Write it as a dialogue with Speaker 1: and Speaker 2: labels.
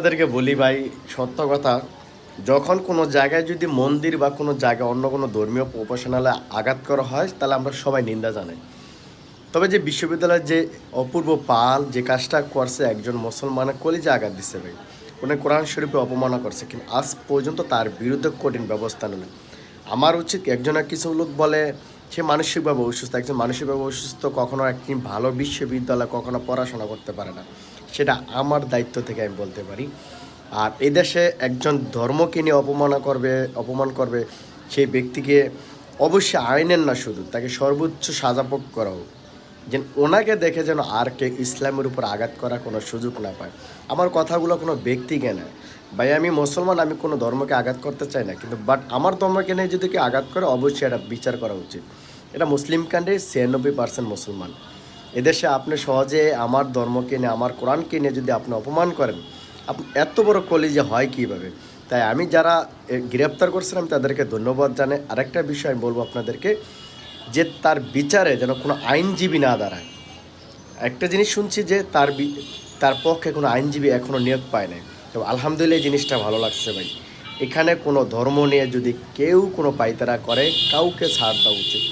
Speaker 1: আপনাদেরকে বলি ভাই, সত্য কথা, যখন কোনো জায়গায় যদি মন্দির বা কোনো জায়গায় অন্য কোনো ধর্মীয় প্রফেশনালে আঘাত করা হয়, তাহলে আমরা সবাই নিন্দা জানাই। তবে যে বিশ্ববিদ্যালয়ের যে অপূর্ব পাল, যে কাজটা করছে একজন মুসলমানের কলিজে আঘাত দিচ্ছে ভাই, উনি কোরআন শরীফে অপমাননা করছে, কিন্তু আজ পর্যন্ত তার বিরুদ্ধে কঠিন ব্যবস্থা নেই আমার উচিত একজনের কিছু লোক বলে সে মানসিকভাবে অসুস্থ, একজন মানসিকভাবে অসুস্থ কখনো একটি ভালো বিশ্ববিদ্যালয় কখনো পড়াশোনা করতে পারে না। সেটা আমার দায়িত্ব থেকে আমি বলতে পারি। আর এই দেশে একজন ধর্মকে নিয়ে অপমানা করবে, অপমান করবে সেই ব্যক্তিকে অবশ্যই আইনের না শুধু, তাকে সর্বোচ্চ সাজা করা হোক। যেন ওনাকে দেখে যেন আর কে ইসলামের উপর আঘাত করার কোনো সুযোগ না পায়। আমার কথাগুলো কোনো ব্যক্তিকে না। ভাই, আমি মুসলমান, আমি কোনো ধর্মকে আঘাত করতে চাই না, কিন্তু বাট আমার ধর্মকে নিয়ে যদি কেউ আঘাত করে, অবশ্যই এটা বিচার করা উচিত। এটা মুসলিম কান্ট্রি ছিয়ানব্বই পার্সেন্ট মুসলমান। এদেশে আপনি সহজে আমার ধর্মকে নিয়ে, আমার কোরআনকে নিয়ে যদি আপনি অপমান করেন আপনি এত বড় কলিজে হয় কীভাবে? তাই আমি যারা গ্রেপ্তার করছিলাম, তাদেরকে ধন্যবাদ জানাই। আরেকটা বিষয় আমি বলব আপনাদেরকে যে তার বিচারে যেন কোনো আইনজীবী না দাঁড়ায়। একটা জিনিস শুনছি যে তার তার পক্ষে কোনো আইনজীবী এখনও নিয়োগ পায় নাই। তো আলহামদুলিল্লাহ এই জিনিসটা ভালো লাগছে ভাই। এখানে কোনো ধর্ম নিয়ে যদি কেউ কোনো পাইতারা করে, কাউকে ছাড় দেওয়া উচিত